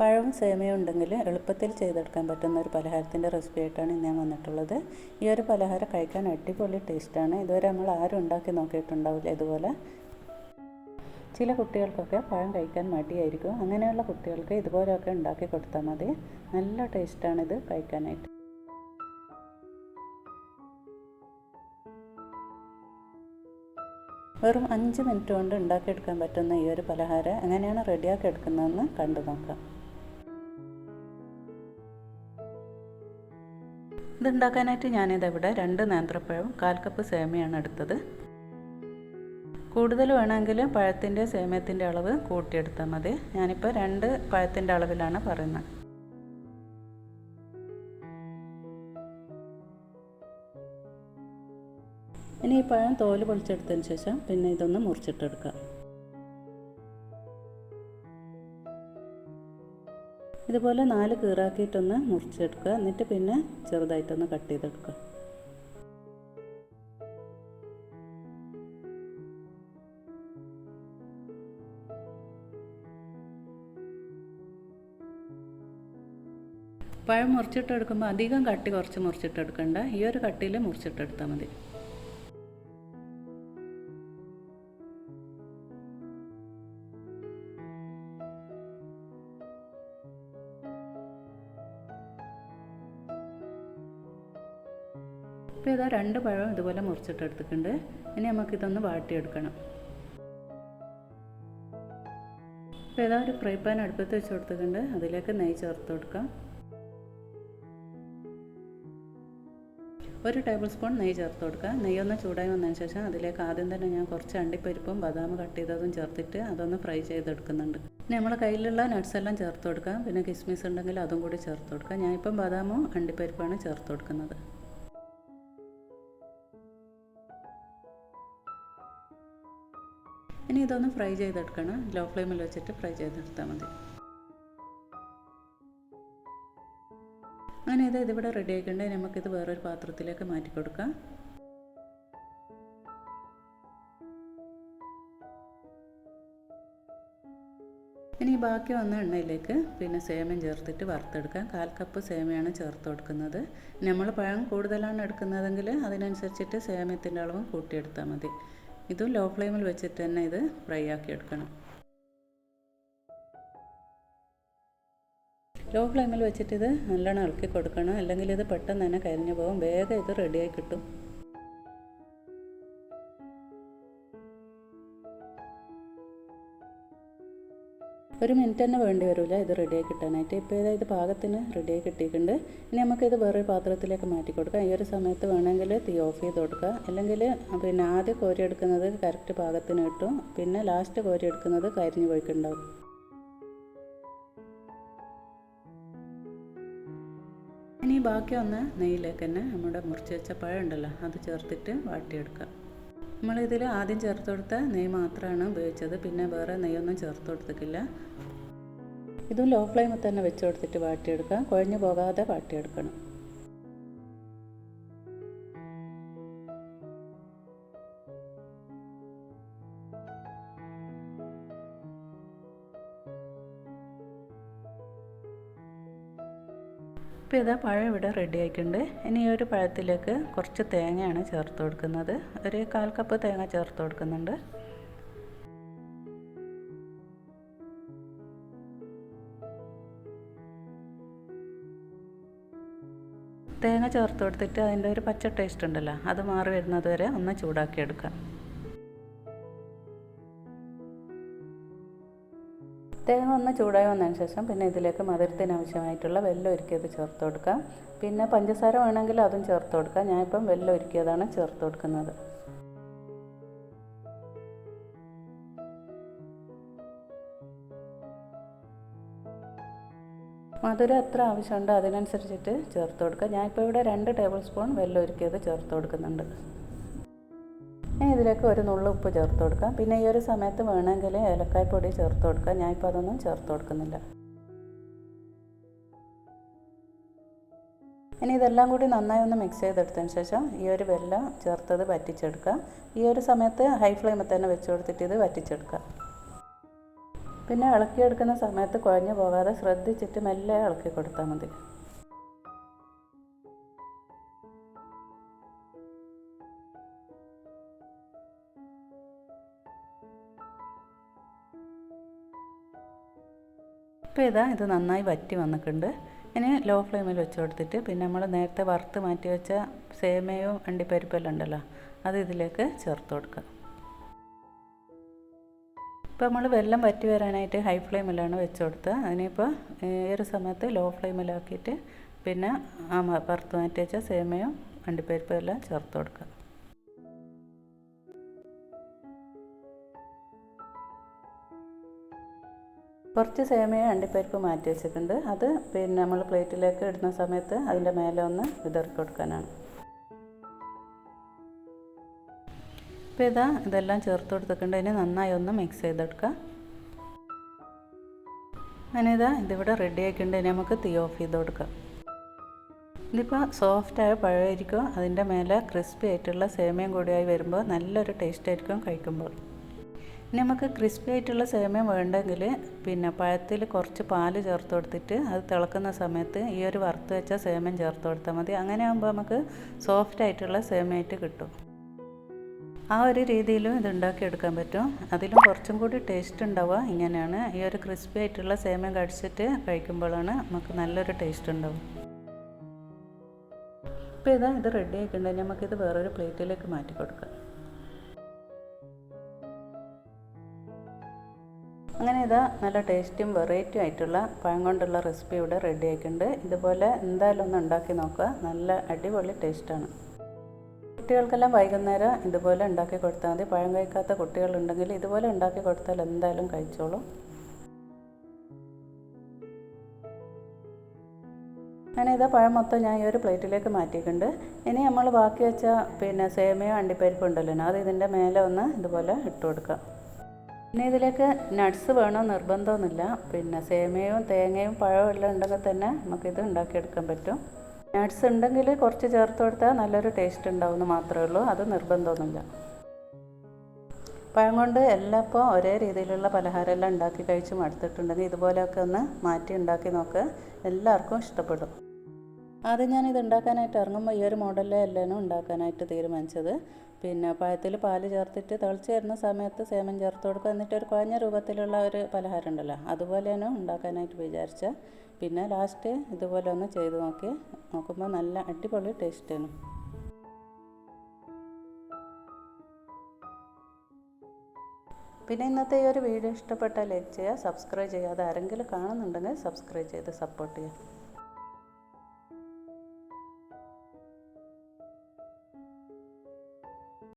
പഴവും സേമയും ഉണ്ടെങ്കിൽ എളുപ്പത്തിൽ ചെയ്തെടുക്കാൻ പറ്റുന്ന ഒരു പലഹാരത്തിന്റെ റെസിപ്പി ആയിട്ടാണ് ഇന്ന് ഞാൻ വന്നിട്ടുള്ളത്. ഈ ഒരു പലഹാരം കഴിക്കാൻ അടിപൊളി ടേസ്റ്റാണ് ഇതുവരെ നമ്മൾ ആരും ഉണ്ടാക്കി നോക്കിയിട്ടുണ്ടാവില്ല ഇതുപോലെ. ചില കുട്ടികൾക്കൊക്കെ പഴം കഴിക്കാൻ മടിയായിരിക്കും. അങ്ങനെയുള്ള കുട്ടികൾക്ക് ഇതുപോലെയൊക്കെ ഉണ്ടാക്കി കൊടുത്താൽ മതി. നല്ല ടേസ്റ്റാണ് ഇത് കഴിക്കാനായിട്ട്. വെറും അഞ്ച് മിനിറ്റ് കൊണ്ട് ഉണ്ടാക്കിയെടുക്കാൻ പറ്റുന്ന ഈ ഒരു പലഹാരം എങ്ങനെയാണ് റെഡിയാക്കി എടുക്കുന്നതെന്ന് കണ്ടു നോക്കാം. ഇതുണ്ടാക്കാനായിട്ട് ഞാനിതവിടെ രണ്ട് നേന്ത്രപ്പഴം കാൽ കപ്പ് സേമയാണ് എടുത്തത്. കൂടുതൽ വേണമെങ്കിൽ പഴത്തിന്റെ സേമയത്തിന്റെ അളവ് കൂട്ടിയെടുത്താൽ മതി. ഞാനിപ്പോൾ രണ്ട് പഴത്തിന്റെ അളവിലാണ് പറയുന്നത്. ഇനി ഈ പഴം തോൽ പൊളിച്ചെടുത്തതിന് ശേഷം പിന്നെ ഇതൊന്ന് മുറിച്ചിട്ടെടുക്കാം. ഇതുപോലെ നാല് കീറാക്കിയിട്ടൊന്ന് മുറിച്ചെടുക്കുക. എന്നിട്ട് പിന്നെ ചെറുതായിട്ടൊന്ന് കട്ട് ചെയ്തെടുക്കുക. പഴം മുറിച്ചിട്ടെടുക്കുമ്പോൾ അധികം കട്ടി കുറച്ച് മുറിച്ചിട്ടെടുക്കണ്ട. ഈ ഒരു കട്ടിയിൽ മുറിച്ചിട്ടെടുത്താൽ മതി. ഇപ്പോൾ ഇതാ രണ്ട് പഴം ഇതുപോലെ മുറിച്ചിട്ട് എടുത്തിട്ടുണ്ട്. ഇനി നമുക്കിതൊന്ന് വാട്ടിയെടുക്കണം. ഇപ്പോൾ ഇതാ ഒരു ഫ്രൈ പാൻ അടുപ്പത്ത് വെച്ച് കൊടുത്തിട്ടുണ്ട്. അതിലേക്ക് നെയ്യ് ചേർത്ത് കൊടുക്കാം. ഒരു ടേബിൾ സ്പൂൺ നെയ്യ് ചേർത്ത് കൊടുക്കുക നെയ്യൊന്ന് ചൂടായി വന്നതിന് ശേഷം അതിലേക്ക് ആദ്യം തന്നെ ഞാൻ കുറച്ച് അണ്ടിപ്പരിപ്പും ബദാം കട്ട് ചെയ്തതും ചേർത്തിട്ട് അതൊന്ന് ഫ്രൈ ചെയ്തെടുക്കുന്നുണ്ട്. ഇനി നമ്മുടെ കയ്യിലുള്ള നട്ട്സ് എല്ലാം ചേർത്ത് കൊടുക്കാം. പിന്നെ കിസ്മിസ് ഉണ്ടെങ്കിൽ അതും കൂടി ചേർത്ത് കൊടുക്കുക ഞാനിപ്പം ബദാമും അണ്ടിപ്പരിപ്പാണ് ചേർത്ത് കൊടുക്കുന്നത്. ഇനി ഇതൊന്ന് ഫ്രൈ ചെയ്തെടുക്കണം. ലോ ഫ്ലെയിമിൽ വെച്ചിട്ട് ഫ്രൈ ചെയ്തെടുത്താൽ മതി. അങ്ങനെ ഇത് ഇതിവിടെ റെഡി ആയിക്കണ്ടേ നമുക്കിത് വേറൊരു പാത്രത്തിലേക്ക് മാറ്റി കൊടുക്കാം. ഇനി ബാക്കി വന്ന എണ്ണയിലേക്ക് പിന്നെ സേമിയം ചേർത്തിട്ട് വറുത്തെടുക്കാം. കാൽ കപ്പ് സേമയാണ് ചേർത്ത് കൊടുക്കുന്നത്. നമ്മൾ പഴം കൂടുതലാണ് എടുക്കുന്നതെങ്കിൽ അതിനനുസരിച്ചിട്ട് സേമിയത്തിന്റെ അളവും കൂട്ടിയെടുത്താൽ മതി. ഇതും ലോ ഫ്ലെയിമിൽ വെച്ചിട്ട് തന്നെ ഇത് ഫ്രൈ ആക്കി എടുക്കണം. ലോ ഫ്ലെയിമിൽ വെച്ചിട്ട് ഇത് നല്ലോണം ഇളക്കി കൊടുക്കണം. അല്ലെങ്കിൽ ഇത് പെട്ടെന്ന് തന്നെ കരിഞ്ഞു പോകും. വേഗം ഇത് റെഡിയായി കിട്ടും. ഒരു മിനിറ്റ് തന്നെ വേണ്ടി വരില്ല ഇത് റെഡിയായി കിട്ടാനായിട്ട്. ഇപ്പോൾ ഇതാ പാകത്തിന് റെഡിയായി കിട്ടിയിട്ടുണ്ട്. ഇനി നമുക്കിത് വേറൊരു പാത്രത്തിലേക്ക് മാറ്റി കൊടുക്കാം. ഈ ഒരു സമയത്ത് വേണമെങ്കിൽ തീ ഓഫ് ചെയ്ത് കൊടുക്കുക അല്ലെങ്കിൽ പിന്നെ ആദ്യം കോരി എടുക്കുന്നത് കറക്റ്റ് പാകത്തിന് കിട്ടും. പിന്നെ ലാസ്റ്റ് കോരി എടുക്കുന്നത് കരിഞ്ഞു പോയിട്ടുണ്ടാവും. ഇനി ബാക്കി ഒന്ന് നെയ്യിലേക്ക് തന്നെ നമ്മുടെ മുറിച്ച് വെച്ച പഴം ഉണ്ടല്ലോ അത് ചേർത്തിട്ട് വാട്ടിയെടുക്കുക നമ്മളിതിൽ ആദ്യം ചേർത്ത് കൊടുത്ത നെയ്യ് മാത്രമാണ് ഉപയോഗിച്ചത്. പിന്നെ വേറെ നെയ്യൊന്നും ചേർത്ത് കൊടുത്തിട്ടില്ല. ഇതും ലോ ഫ്ലെയിമിൽ തന്നെ വെച്ച് കൊടുത്തിട്ട് വാട്ടിയെടുക്കാം കുഴഞ്ഞു പോകാതെ വാട്ടിയെടുക്കണം. ഇപ്പോൾ ഇതാ പഴം ഇവിടെ റെഡി ആയിട്ടുണ്ട്. ഇനി ഈ ഒരു പഴത്തിലേക്ക് കുറച്ച് തേങ്ങയാണ് ചേർത്ത് കൊടുക്കുന്നത്. ഒരു കാൽ കപ്പ് തേങ്ങ ചേർത്ത് കൊടുക്കുന്നുണ്ട്. തേങ്ങ ചേർത്ത് കൊടുത്തിട്ട് അതിന്റെ ഒരു പച്ച ടേസ്റ്റ് ഉണ്ടല്ലോ അത് മാറി വരുന്നത് വരെ ഒന്ന് ചൂടാക്കി എടുക്കാം തേങ്ങ ഒന്ന് ചൂടായി വന്നതിന് ശേഷം പിന്നെ ഇതിലേക്ക് മധുരത്തിന് ആവശ്യമായിട്ടുള്ള വെല്ലം ഒരുക്കിയത് ചേർത്ത് കൊടുക്കാം പിന്നെ പഞ്ചസാര വേണമെങ്കിൽ അതും ചേർത്ത് കൊടുക്കാം ഞാനിപ്പം വെല്ലം ഒരുക്കിയതാണ് ചേർത്ത് കൊടുക്കുന്നത്. മധുരം എത്ര ആവശ്യമുണ്ടോ അതിനനുസരിച്ചിട്ട് ചേർത്ത് കൊടുക്കുക. ഞാനിപ്പോൾ ഇവിടെ രണ്ട് ടേബിൾ സ്പൂൺ വെല്ലൊരുക്കിയത് ചേർത്ത് കൊടുക്കുന്നുണ്ട്. ഇനി ഇതിലേക്ക് ഒരു നുള്ളു ഉപ്പ് ചേർത്ത് കൊടുക്കാം പിന്നെ ഈ ഒരു സമയത്ത് വേണമെങ്കിൽ ഏലക്കായ് പൊടി ചേർത്ത് കൊടുക്കാം ഞാനിപ്പോൾ അതൊന്നും ചേർത്ത് കൊടുക്കുന്നില്ല. ഇനി ഇതെല്ലാം കൂടി നന്നായി ഒന്ന് മിക്സ് ചെയ്തെടുത്തതിന് ശേഷം ഈ ഒരു വെല്ലം ചേർത്തത് വറ്റിച്ചെടുക്കുക. ഈ ഒരു സമയത്ത് ഹൈ ഫ്ലെയിമിൽ തന്നെ വെച്ച് കൊടുത്തിട്ട് ഇത് വറ്റിച്ചെടുക്കുക. പിന്നെ ഇളക്കിയെടുക്കുന്ന സമയത്ത് കുഴഞ്ഞു പോകാതെ ശ്രദ്ധിച്ചിട്ട് മെല്ലെ ഇളക്കി കൊടുത്താൽ മതി. ഇപ്പോൾ ഇതാ ഇത് നന്നായി വറ്റി വന്നിട്ടുണ്ട്. ഇനി ലോ ഫ്ലെയിമിൽ വെച്ച് കൊടുത്തിട്ട് പിന്നെ നമ്മൾ നേരത്തെ വറുത്ത് മാറ്റി വെച്ച സേമയും അണ്ടിപ്പരിപ്പെല്ലാം ഉണ്ടല്ലോ അത് ഇതിലേക്ക് ചേർത്ത് കൊടുക്കുക. ഇപ്പോൾ നമ്മൾ വെള്ളം വറ്റി വരാനായിട്ട് ഹൈ ഫ്ലെയിമിലാണ് വെച്ച് കൊടുത്തത് അതിനിപ്പോൾ ഒരു സമയത്ത് ലോ ഫ്ലെയിമിലാക്കിയിട്ട് പിന്നെ ആ വറുത്ത് മാറ്റി വെച്ച സേമയും അണ്ടിപ്പരിപ്പും എല്ലാം ചേർത്ത് കൊടുക്കുക. കുറച്ച് സേമയും അണ്ടിപ്പരിപ്പ് മാറ്റി വെച്ചിട്ടുണ്ട്. അത് പിന്നെ നമ്മൾ പ്ലേറ്റിലേക്ക് ഇടുന്ന സമയത്ത് അതിന്റെ മേലെ ഒന്ന് വിതറി കൊടുക്കാനാണ്. ഇപ്പോൾ ഇതാ ഇതെല്ലാം ചേർത്ത് കൊടുത്തിട്ടുണ്ട്. ഇനി നന്നായി ഒന്ന് മിക്സ് ചെയ്തെടുക്കുക. അങ്ങനെ ഇതാ ഇതിവിടെ റെഡി ആക്കിയിട്ടുണ്ട് ഇനി നമുക്ക് തീ ഓഫ് ചെയ്ത് കൊടുക്കാം. ഇതിപ്പോൾ സോഫ്റ്റായ പഴമായിരിക്കും. അതിന്റെ മേലെ ക്രിസ്പി ആയിട്ടുള്ള സേമിയം കൂടിയായി വരുമ്പോൾ നല്ലൊരു ടേസ്റ്റ് ആയിരിക്കും കഴിക്കുമ്പോൾ. ഇനി നമുക്ക് ക്രിസ്പി ആയിട്ടുള്ള സേമിയം വേണ്ടെങ്കിൽ പിന്നെ പഴത്തിൽ കുറച്ച് പാൽ ചേർത്ത് കൊടുത്തിട്ട് അത് തിളക്കുന്ന സമയത്ത് ഈ ഒരു വറുത്ത് വെച്ച സേമിയം ചേർത്ത് കൊടുത്താൽ മതി. അങ്ങനെ ആകുമ്പോൾ നമുക്ക് സോഫ്റ്റ് ആയിട്ടുള്ള സേമിയായിട്ട് കിട്ടും. ആ ഒരു രീതിയിലും ഇത് ഉണ്ടാക്കിയെടുക്കാൻ പറ്റും. അതിലും കുറച്ചും കൂടി ടേസ്റ്റ് ഉണ്ടാവുക. ഇങ്ങനെയാണ്. ഈ ഒരു ക്രിസ്പി ആയിട്ടുള്ള സേമിയ കടിച്ചിട്ട് കഴിക്കുമ്പോഴാണ് നമുക്ക് നല്ലൊരു ടേസ്റ്റ് ഉണ്ടാവും ഇപ്പോൾ ഇതാ ഇത് റെഡി ആയിട്ടുണ്ടെങ്കിൽ നമുക്കിത് വേറൊരു പ്ലേറ്റിലേക്ക് മാറ്റി കൊടുക്കാം. അങ്ങനെ ഇതാ നല്ല ടേസ്റ്റും വെറൈറ്റിയും ആയിട്ടുള്ള പഴം കൊണ്ടുള്ള റെസിപ്പി ഇവിടെ റെഡി ആയിട്ടുണ്ട്. ഇതുപോലെ എന്തായാലും ഒന്ന് ഉണ്ടാക്കി നോക്കുക. നല്ല അടിപൊളി ടേസ്റ്റാണ് കുട്ടികൾക്കെല്ലാം വൈകുന്നേരം ഇതുപോലെ ഉണ്ടാക്കി കൊടുത്താൽ മതി. പഴം കഴിക്കാത്ത കുട്ടികളുണ്ടെങ്കിൽ ഇതുപോലെ ഉണ്ടാക്കി കൊടുത്താൽ എന്തായാലും കഴിച്ചോളും. അങ്ങനെ ഇതാ പഴം മൊത്തം ഞാൻ ഈ ഒരു പ്ലേറ്റിലേക്ക് മാറ്റിയിട്ടുണ്ട്. ഇനി നമ്മൾ ബാക്കി വെച്ച പിന്നെ സേമിയോ അണ്ടിപ്പരിപ്പ് ഉണ്ടല്ലോ അത് ഇതിന്റെ മേലെ ഒന്ന് ഇതുപോലെ ഇട്ട് കൊടുക്കാം. പിന്നെ ഇതിലേക്ക് നട്ട്സ് വേണോ നിർബന്ധമൊന്നുമില്ല. പിന്നെ സേമിയയും തേങ്ങയും പഴവും എല്ലാം ഉണ്ടെങ്കിൽ തന്നെ നമുക്കിത് ഉണ്ടാക്കിയെടുക്കാൻ പറ്റും. നട്ട്സ് ഉണ്ടെങ്കിൽ കുറച്ച് ചേർത്ത് കൊടുത്താൽ നല്ലൊരു ടേസ്റ്റ് ഉണ്ടാവുമെന്ന് മാത്രമേ ഉള്ളൂ. അത് നിർബന്ധമൊന്നുമില്ല. പഴം കൊണ്ട് എല്ലാം ഇപ്പോൾ ഒരേ രീതിയിലുള്ള പലഹാരം എല്ലാം ഉണ്ടാക്കി കഴിച്ച് മടുത്തിട്ടുണ്ടെങ്കിൽ ഇതുപോലെയൊക്കെ ഒന്ന് മാറ്റി ഉണ്ടാക്കി നോക്ക്. എല്ലാവർക്കും ഇഷ്ടപ്പെടും. ആദ്യം ഞാനിത് ഉണ്ടാക്കാനായിട്ട് ഇറങ്ങുമ്പോൾ ഈ ഒരു മോഡലിലെ എല്ലാം ഉണ്ടാക്കാനായിട്ട് തീരുമാനിച്ചത്. പിന്നെ പഴത്തിൽ പാൽ ചേർത്തിട്ട് തിളച്ച് വരുന്ന സമയത്ത് സേമൻ ചേർത്ത് കൊടുക്കുക. എന്നിട്ട് ഒരു കുഴഞ്ഞ രൂപത്തിലുള്ള ഒരു പലഹാരം ഉണ്ടല്ലോ അതുപോലെയാണ് ഉണ്ടാക്കാനായിട്ട് വിചാരിച്ച പിന്നെ ലാസ്റ്റ് ഇതുപോലെ ഒന്ന് ചെയ്ത് നോക്കി. നോക്കുമ്പോൾ നല്ല അടിപൊളി ടേസ്റ്റാണ് പിന്നെ ഇന്നത്തെ ഈ ഒരു വീഡിയോ ഇഷ്ടപ്പെട്ടാൽ ലൈക്ക് ചെയ്യുക സബ്സ്ക്രൈബ് ചെയ്യുക അത് ആരെങ്കിലും കാണുന്നുണ്ടെങ്കിൽ സബ്സ്ക്രൈബ് ചെയ്ത് സപ്പോർട്ട് ചെയ്യുക.